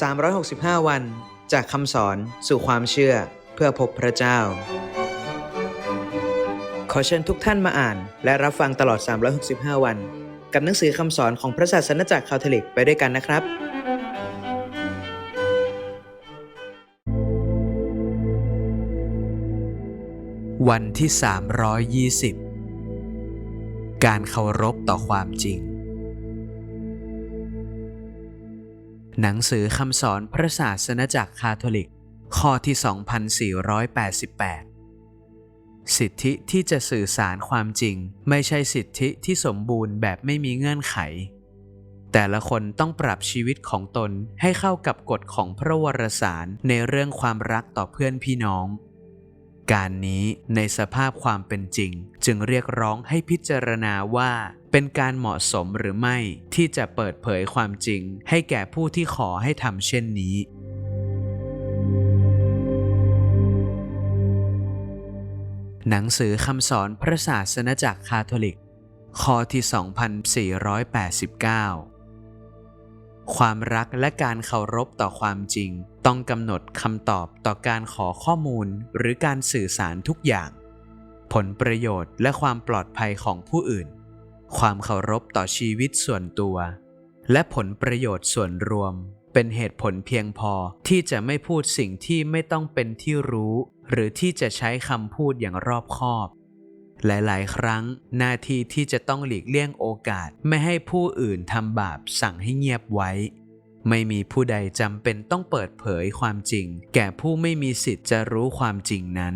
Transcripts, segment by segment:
365 วัน จากคำสอนสู่ความเชื่อเพื่อพบพระเจ้า ขอเชิญทุกท่านมาอ่าน และรับฟังตลอด 365 วัน กับหนังสือคำสอนของพระศาสนจักรคาทอลิกไปด้วยกันนะครับ วันที่ 320 การเคารพต่อความจริง หนังสือคำสอนพระศาสนจักรคาทอลิก ข้อที่ 2488 สิทธิที่จะสื่อสารความจริง ไม่ใช่สิทธิที่สมบูรณ์แบบไม่มีเงื่อนไข แต่ละคนต้องปรับชีวิตของตนให้เข้ากับกฎของพระวรสารในเรื่องความรักต่อเพื่อนพี่น้อง การนี้ในสภาพความเป็นจริง จึงเรียกร้องให้พิจารณาว่า เป็นการเหมาะสมหรือไม่ที่จะเปิดเผยความจริง ให้แก่ผู้ที่ขอให้ทำเช่นนี้ หนังสือคำสอนพระศาสนจักรคาทอลิกข้อที่ 2489 ความรักและการเคารพต่อความจริง ต้องกำหนดคำตอบต่อการขอข้อมูลหรือการสื่อสารทุกอย่าง ผลประโยชน์และความปลอดภัยของผู้อื่น ความเคารพต่อชีวิตส่วนตัว และผลประโยชน์ส่วนรวม เป็นเหตุผลเพียงพอที่จะไม่พูดสิ่งที่ไม่ต้องเป็นที่รู้ หรือที่จะใช้คำพูดอย่างรอบคอบ หลายๆ ครั้ง หน้าที่ที่จะต้องหลีกเลี่ยงโอกาสไม่ให้ผู้อื่นทำบาปสั่งให้เงียบไว้ไม่มีผู้ใดจำเป็นต้องเปิดเผยความจริง แก่ผู้ไม่มีสิทธิ์จะรู้ความจริงนั้น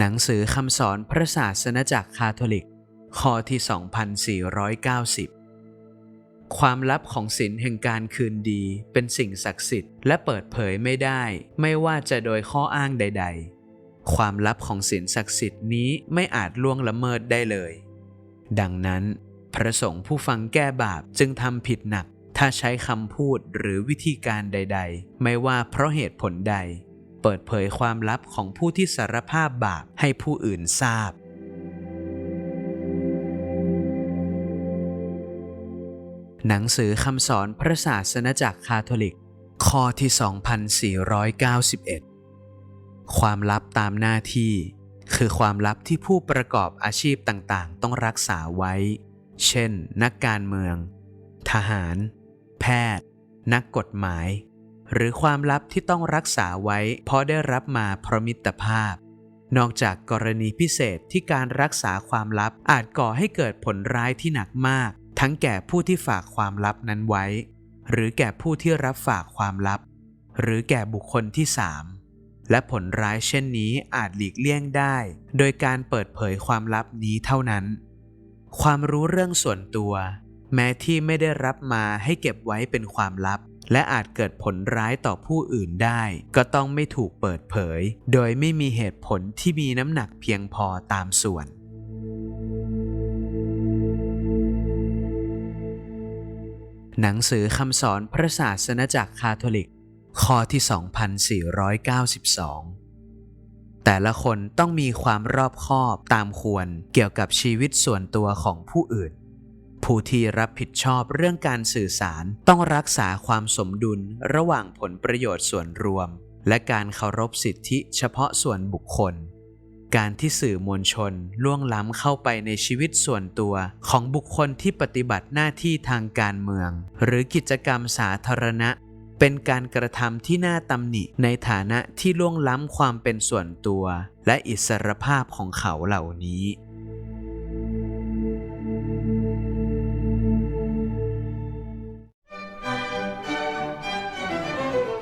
หนังสือคำสอนพระศาสนจักรคาทอลิก ข้อที่ 2490 ความลับของศีลแห่งการคืนดีเป็นสิ่งศักดิ์สิทธิ์และเปิดเผยไม่ได้ ไม่ว่าจะโดยข้ออ้างใด ๆ ความลับของศีลศักดิ์สิทธิ์นี้ไม่อาจล่วงละเมิดได้เลย ดังนั้น พระสงฆ์ผู้ฟังแก้บาปจึงทำผิดหนัก ถ้าใช้คำพูดหรือวิธีการใด ๆ ไม่ว่าเพราะเหตุผลใด เปิดเผยความลับของผู้ที่สารภาพบาปให้ผู้อื่นทราบ หนังสือคำสอนพระศาสนจักรคาทอลิก ข้อที่ 2491 ความลับตามหน้าที่ คือความลับที่ผู้ประกอบอาชีพต่างๆ ต้องรักษาไว้ เช่น นักการเมือง ทหาร แพทย์ นักกฎหมาย หรือความลับที่ต้องรักษาไว้ เพราะได้รับมาเพราะมิตรภาพ นอกจากกรณีพิเศษที่การรักษาความลับอาจก่อให้เกิดผลร้ายที่หนักมาก ทั้งแก่ผู้ที่ฝากความลับนั้นไว้ หรือแก่ผู้ที่รับฝากความลับ หรือแก่บุคคลที่สามและผลร้ายเช่นนี้อาจหลีกเลี่ยงได้ โดยการเปิดเผยความลับนี้เท่านั้น ความรู้เรื่องส่วนตัว แม้ที่ไม่ได้รับมาให้เก็บไว้เป็นความลับ และอาจเกิดผลร้ายต่อผู้อื่นได้ ก็ต้องไม่ถูกเปิดเผย โดยไม่มีเหตุผลที่มีน้ำหนักเพียงพอตามส่วน หนังสือคำสอนพระศาสนจักรคาทอลิก ข้อที่ 2492 แต่ละคนต้องมีความรอบคอบตามควรเกี่ยวกับชีวิตส่วนตัวของผู้อื่น ผู้ที่รับผิดชอบเรื่องการสื่อสารต้องรักษาความสมดุลระหว่างผลประโยชน์ส่วนรวม และการเคารพสิทธิเฉพาะส่วนบุคคล การที่สื่อมวลชนล่วงล้ำเข้าไปในชีวิตส่วนตัวของบุคคลที่ปฏิบัติหน้าที่ทางการเมือง หรือกิจกรรมสาธารณะ เป็นการกระทำที่น่าตำหนิในฐานะที่ล่วงล้ำความเป็นส่วนตัว และอิสรภาพของเขาเหล่านี้